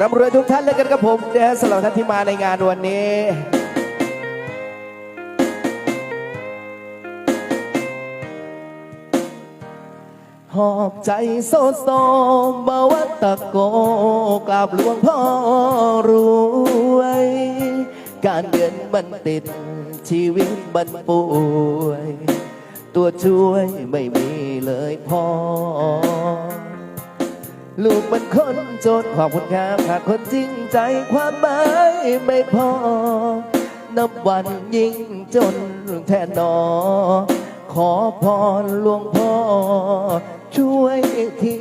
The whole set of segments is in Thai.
ร่ำรวยทุกท่านเลยกันกับผมนะฮะสำหรับท่านที่มาในงานวันนี้ หอบใจโซโซมาวตะโกกราบหลวงพ่อรวย การเงินมันติดชีวิตมันป่วย ตัวช่วยไม่มีเลยพ่อ ลูกมันคนจนขอบคุณครับขาดคนจริงใจความหมายไม่พอ นับวันยิ่งจนแทนนอ ขอพรหลวงพ่อ ช่วยที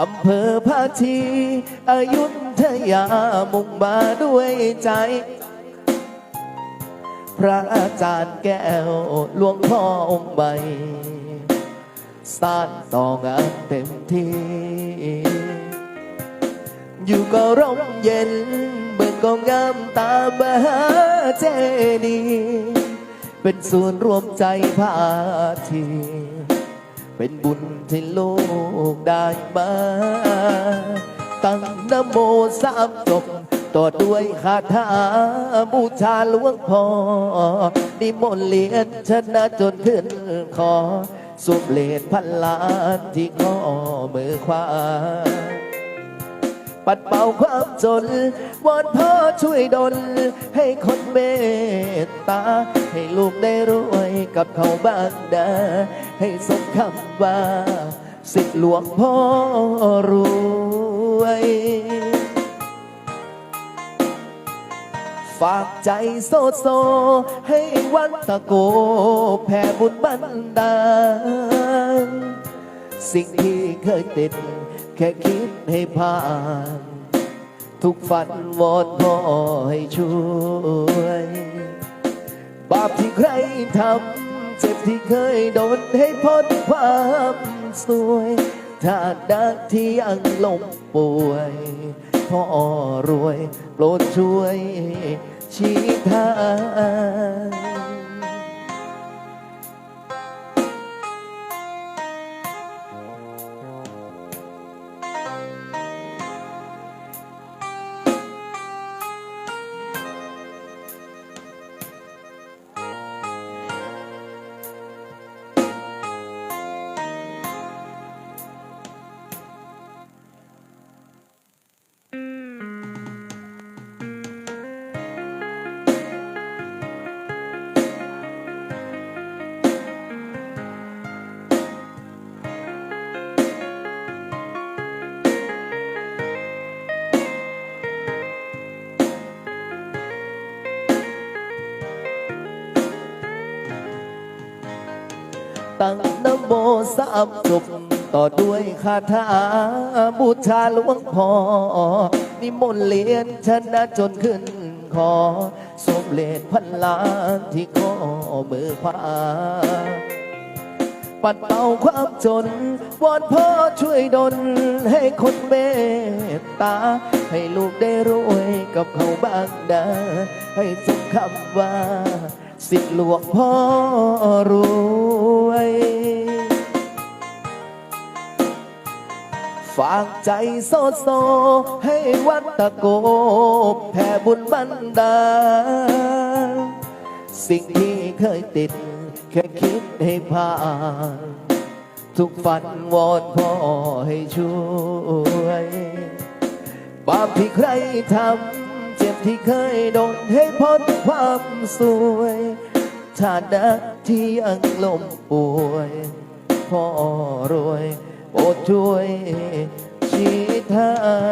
อำเภอภาชีอายุทยามุ่งมาด้วยใจ พระอาจารย์แก้วหลวงพ่อองค์ใบ สร้างต่องานเต็มที่ อยู่ก็ร่มเย็นเบิ่งก็งามตามหาเจดีย์เป็นส่วนรวมใจพาทีเป็นบุญที่ลูกได้มา ตั้งนโมสามจบต่อด้วยคาถาบูชาหลวงพ่อนิมนต์เลียนชนะจนขึ้นคอ สุบเลนพันล้านที่ข้อมือขวา ปัดเป่าความจน วอนพ่อช่วยดล ให้คนเมตตา ให้ลูกได้รวยกับเขาบ้างนะให้สมคำว่า สิทธิหลวงพ่อรวย ฝากใจโซโซ ให้วัดตะโกแผ่บุญบันดาลสิ่งที่เคยติด แค่คิดให้ผ่าน ทุกฝันวอนพ่อให้ช่วย บาปที่ใครทำ เจ็บที่เคยโดนให้พ้นความสวยถ้าดักที่ยังลมป่วยพ่อรวยโปรดช่วย ชี้ท ตั้งนโมสามจบต่อด้วยคาถาบูชาหลวงพ่อนิมนต์เลียนชนะจนขึ้นคอสมเลนพันล้านที่ข้อมือขวาปัดเป่าความจน วอนพ่อช่วยดลให้คนเมตตา ให้ลูกได้รวยกับเขาบ้างนะ ให้สมคำว่า สิทธิหลวงพ่อรวย ฝากใจโซโซ ให้วัดตะโกแผ่บุญบันดา สิ่งที่เคยติด แค่คิดให้ผ่าน ทุกฝันวอนพ่อให้ช่วย บาปที่ใครทำ ที่เคยโดนให้พ้นความสวยชาตินะที่ยังลมป่วยพ่อรวยโปรดช่วยชี้ทาง